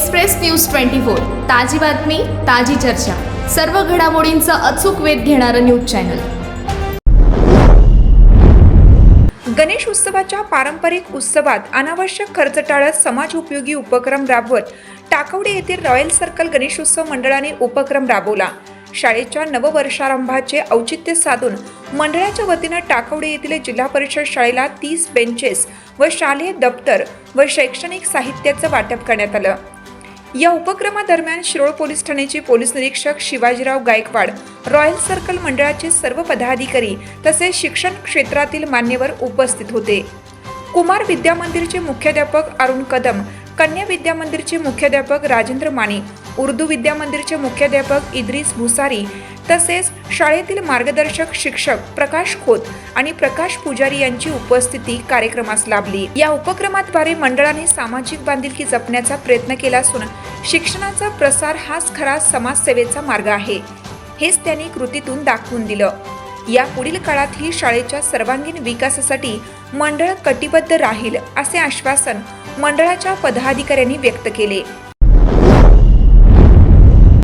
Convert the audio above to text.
Express news twenty four ताजी बातमी ताजी चर्चा. सर्व घडामोडींचा अचूक वेध घेणारं न्यूज चॅनल. गणेश उत्सवाच्या पारंपरिक उत्सवात अनावश्यक खर्च टाळत समाज उपयोगी उपक्रम राबवत टाकवडे येथील रॉयल सर्कल गणेशोत्सव मंडळाने उपक्रम राबवला. शाळेच्या नववर्षारंभाचे औचित्य साधून मंडळाच्या वतीनं टाकवडे येथील जिल्हा परिषद शाळेला तीस बेंचेस व शालेय दप्तर व शैक्षणिक साहित्याचं वाटप करण्यात आलं. या उपक्रमादरम्यान शिरोळ पोलीस ठाण्याचे पोलीस निरीक्षक शिवाजीराव गायकवाड रॉयल सर्कल मंडळाचे सर्व पदाधिकारी तसेच शिक्षण क्षेत्रातील मान्यवर उपस्थित होते. कुमार विद्या मंदिरचे मुख्याध्यापक अरुण कदम कन्या विद्या मंदिरचे मुख्याध्यापक राजेंद्र माने उर्दू विद्या मंदिरचे मुख्याध्यापक इद्रिस भुसारी तसेच शाळेतील मार्गदर्शक शिक्षक प्रकाश खोत आणि प्रकाश पुजारी यांची उपस्थिती कार्यक्रमास लाभली. या उपक्रमाद्वारे मंडळाने सामाजिक बांधिलकी जपण्याचा प्रयत्न केला असून शिक्षणाचा प्रसार हाच खरा समाजसेवेचा मार्ग आहे. हेच त्यांनी कृतीतून दाखवून दिलं. या पुढील काळातही शाळेच्या सर्वांगीण विकासासाठी मंडळ कटिबद्ध राहील असे आश्वासन मंडळाच्या पदाधिकाऱ्यांनी व्यक्त केले.